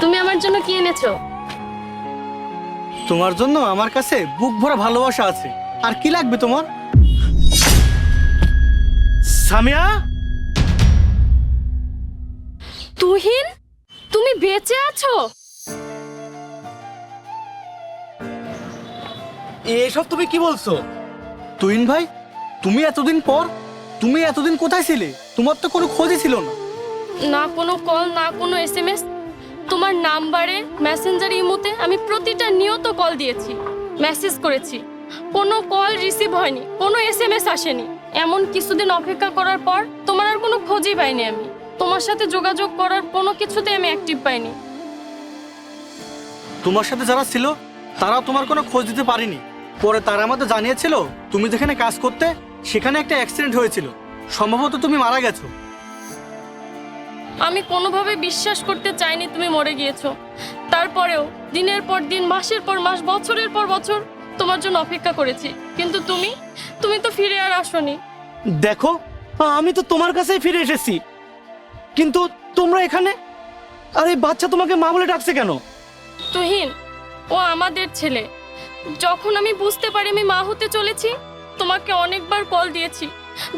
তুমি আমার জন্য কি এনেছো? তোমার জন্য আমার কাছে বুক ভরা ভালোবাসা আছে। আর কি লাগবে তোমার? সামিয়া? তুহিন তুমি বেঁচে আছো? এসব তুমি কি বলছো? তুইন ভাই তুমি এতদিন পর তুমি এতদিন কোথায় ছিলে? তোমার তো কোনো খোঁজই ছিল না। না কোনো কল না কোনো এস এম এস তোমার নাম্বারে মেসেঞ্জার ইমোতে আমি প্রতিটা নিয়ত কল দিয়েছি মেসেজ করেছি। কোনো কল রিসিভ হয়নি, কোনো এস এম এস আসেনি। এমন কিছুদিন অপেক্ষা করার পর তোমার আর কোনো খোঁজই পাইনি আমি। তোমার সাথে যোগাযোগ করার কোনো কিছুতে আমি অ্যাক্টিভ পাইনি। তোমার সাথে যারা ছিল, তারা তোমার কোনো খোঁজ দিতে পারেনি। পরে তারা আমাদের জানিয়েছিল, তুমি যেখানে কাজ করতে, সেখানে একটা অ্যাক্সিডেন্ট হয়েছিল। সম্ভবত তুমি মারা গেছো। আমি কোনোভাবে বিশ্বাস করতে চাইনি তুমি মরে গিয়েছো। তারপরেও দিনের পর দিন মাসের পর মাস বছরের পর বছর তোমার জন্য অপেক্ষা করেছি। কিন্তু তুমি তুমি তো ফিরে আর আসোনি। দেখো আমি তো তোমার কাছেই ফিরে এসেছি। কিন্তু তোমরা এখানে? আর এই বাচ্চা তোমাকে মা বলে ডাকছে কেন? তুহিন ও আমাদের ছেলে। যখন আমি বুঝতে পারি আমি মা হতে চলেছি তোমাকে অনেকবার কল দিয়েছি।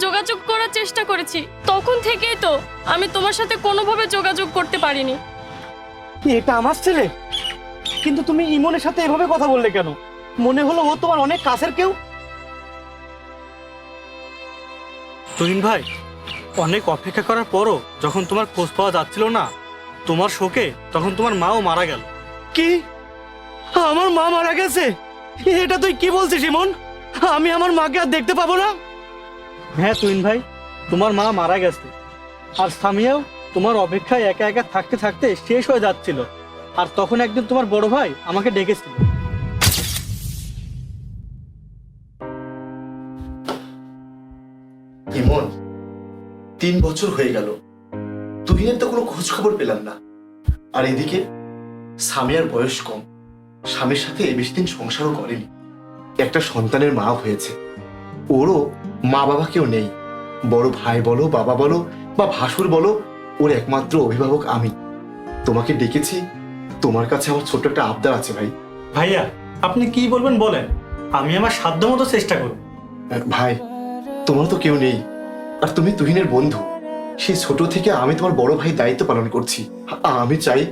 যোগাযোগ করার চেষ্টা করেছি। তখন থেকেই তো আমি তোমার সাথে কোনোভাবে যোগাযোগ করতে পারিনি। এটা আমার ছেলে? কিন্তু তুমি ইমনের সাথে এভাবে কথা বললে কেন? মনে হলো ও তোমার অনেক কাছের কেউ? তুহিন ভাই অনেক অপেক্ষা করার পরও যখন তোমার খোঁজ পাওয়া যাচ্ছিল না তোমার শোকে তখন তোমার মাও মারা গেল। কি? আমার মা মারা গেছে? এটা তুই কি বলছিস ইমন? আমি আমার মাকে আর দেখতে পাবো না? হ্যাঁ তুহিন ভাই, তোমার মা মারা গেছে। আর সামিয়াও তোমার অপেক্ষায় একা একা থাকতে থাকতে শেষ হয়ে যাচ্ছিল। আর তখন একদিন তোমার বড় ভাই আমাকে ডেকেছিল। ইমন, তিন বছর হয়ে গেল। তুহিনের তো কোনো খোঁজ খবর পেলাম না। আর এদিকে স্বামীর বয়স কম। স্বামীর সাথে বেশি দিন সংসারও করেনি। একটা সন্তানের মা হয়েছে। ওরও মা বাবা কেউ নেই। বড় ভাই বলো বাবা বলো বা ভাসুর বলো ওর একমাত্র অভিভাবক আমি। তোমাকে ডেকেছি তোমার কাছে আমার ছোট্ট একটা আবদার আছে ভাই। ভাইয়া আপনি কি বলবেন বলেন? আমি আমার সাধ্য মতো চেষ্টা করব। ভাই তোমার তো কেউ নেই। আর তুমি তুহিনের বন্ধু। সেই ছোট থেকে আমি তোমার বড় ভাই দায়িত্ব পালন করছি। আমি চাই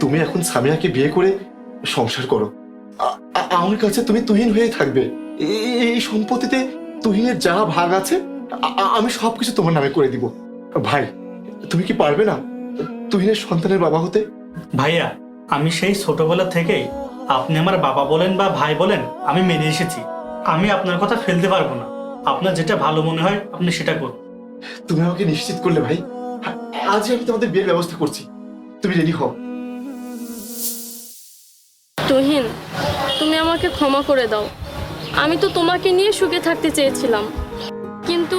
তুমি এখন সামিয়াকে বিয়ে করে সংসার করো। আমার কাছে তুমি তুহিন হয়ে থাকবে। এই- এই সম্পত্তিতে তুহিনের যা ভাগ আছে আমি সবকিছু তোমার নামে করে দিব। ভাই তুমি কি পারবে না তুহিনের সন্তানের বাবা হতে? ভাইয়া আমি সেই ছোটবেলা থেকেই আপনি আমার বাবা বলেন বা ভাই বলেন আমি মেনে এসেছি। আমি আপনার কথা ফেলতে পারব না। আপনার যেটা ভালো মনে হয় আপনি সেটা করুন। তুমি আমাকে নিশ্চিত করলে ভাই আজই আমি তোমাদের বিয়ের ব্যবস্থা করছি। তুমি রেডি হও। তুহিন তুমি আমাকে ক্ষমা করে দাও। আমি তো তোমাকে নিয়ে সুখে থাকতে চেয়েছিলাম। কিন্তু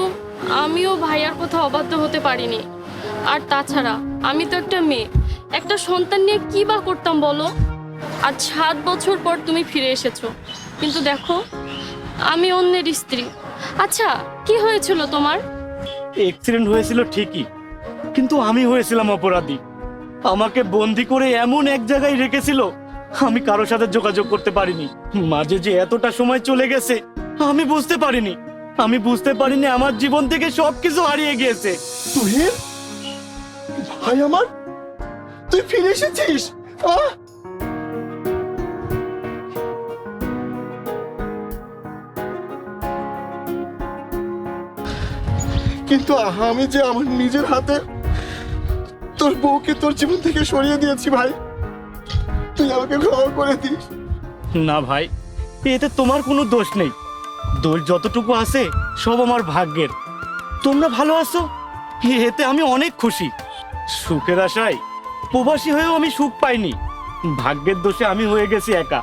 আমিও ভাইয়ার কথা অবাধ্য হতে পারিনি। আর তাছাড়া, আমি তো একটা মেয়ে। একটা সন্তান নিয়ে কি বা করতাম বলো? আর সাত বছর পর তুমি ফিরে এসেছ। কিন্তু দেখো, আমি অন্যের স্ত্রী। আচ্ছা কি হয়েছিল তোমার? অ্যাক্সিডেন্ট হয়েছিল ঠিকই, কিন্তু আমি হয়েছিলাম অপরাধী। আমাকে বন্দি করে এমন এক জায়গায় রেখেছিল, আমি কারোর সাথে যোগাযোগ করতে পারিনি। মাঝে যে এতটা সময় চলে গেছে, আমি বুঝতে পারিনি। আমি বুঝতে পারিনি আমার জীবন থেকে সবকিছু হারিয়ে গিয়েছে। তুহিন? ভাই আমার? তুই ফিরে এসেছিস? আহ! কিন্তু আমি যে আমার নিজের হাতে তোর বউকে তোর জীবন থেকে সরিয়ে দিয়েছি ভাই, তুই আমাকে ক্ষমা করে দিস। না ভাই, এতে তোমার কোনো দোষ নেই। দোষ যতটুকু আছে, সব আমার ভাগ্যের। তোমরা ভালো আছো? এতে আমি অনেক খুশি। সুখের আশায় প্রবাসী হয়েও আমি সুখ পাইনি। ভাগ্যের দোষে আমি হয়ে গেছি একা।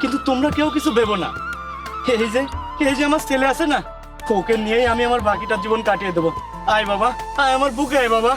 কিন্তু তোমরা কেউ কিছু ভেবো না। এই যে এই যে আমার ছেলে আছে না, ওকে নিয়েই আমি আমার বাকিটা জীবন কাটিয়ে দেবো। আয় বাবা, আয় আমার বুকে, আয় বাবা।